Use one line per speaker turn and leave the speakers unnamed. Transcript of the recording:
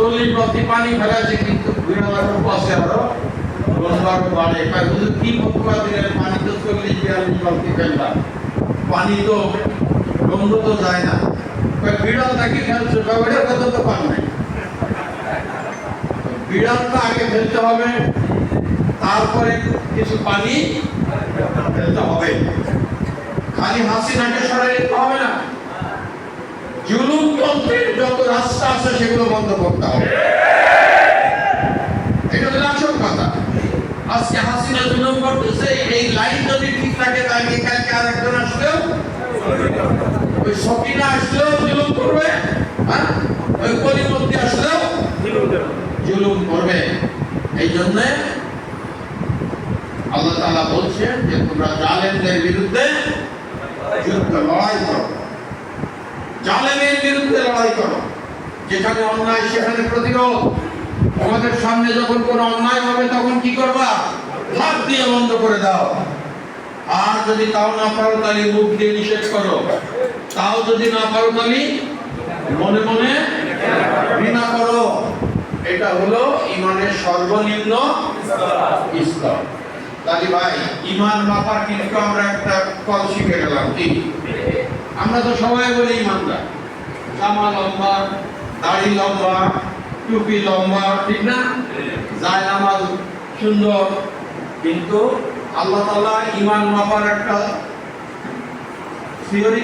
চল্লিশ বালতি পানি ফেলেছে কিন্তু আরও। বাড়ে। কি দিলেন? পানি তো চল্লিশ, বিয়াল্লিশ ফেললাম পানি তো গন্ধ তো যায় না। বিড়াল নাকি ফেলছে? তো পান নাই। বিড়ালটা আগে ফেলতে হবে। তারপরে কিছু পানি ফেলতে হবে। খালি হাসিনাকে সরাই দিতে হবে না। জুলুমতন্ত্রের যত রাস্তা আছে সেগুলো বন্ধ করতে হবে। এটা হলো আসল কথা। আজকে হাসিনা জুলুম করতেছে, এই লাইন যদি ঠিক থাকে, তাহলে কালকে আর একজন আসলেও ওই সকিনা আসলেও জুলুম করবে হ্যাঁ? ওই কলিমতি আসলেও জুলুম করবে। এই জন্যে আল্লাহ তাআলা বলছেন যে, তোমরা জালেমদের বিরুদ্ধে যুদ্ধ লড়াই করো। বিরুদ্ধে লড়াই করো। যেখানে অন্যায়, সেখানে প্রতিরোধ। তোমাদের সামনে যখন কোনো অন্যায় হবে, তখন কি করবা? লাভ দিয়ে বন্ধ করে দাও। আর যদি তাও না পারো, তাহলে মুখ দিয়ে নিষেধ করো। তাও যদি না পারো, তাহলে মনে মনে ঘৃণা করো। এটা হলো ইমানের সর্বনিম্ন স্তর। তাহলে ভাই, ইমান মাপার কিন্তু আমরা একটা কল শিখে গেলাম। কি? আমরা তো সবাই বলি ইমানদার। জামা লম্বা, দাড়ি লম্বা, টুপি লম্বা, ঠিক না? যায় নামাজ সুন্দর। কিন্তু আল্লাহ তালা ইমান মাপার একটা থিওরি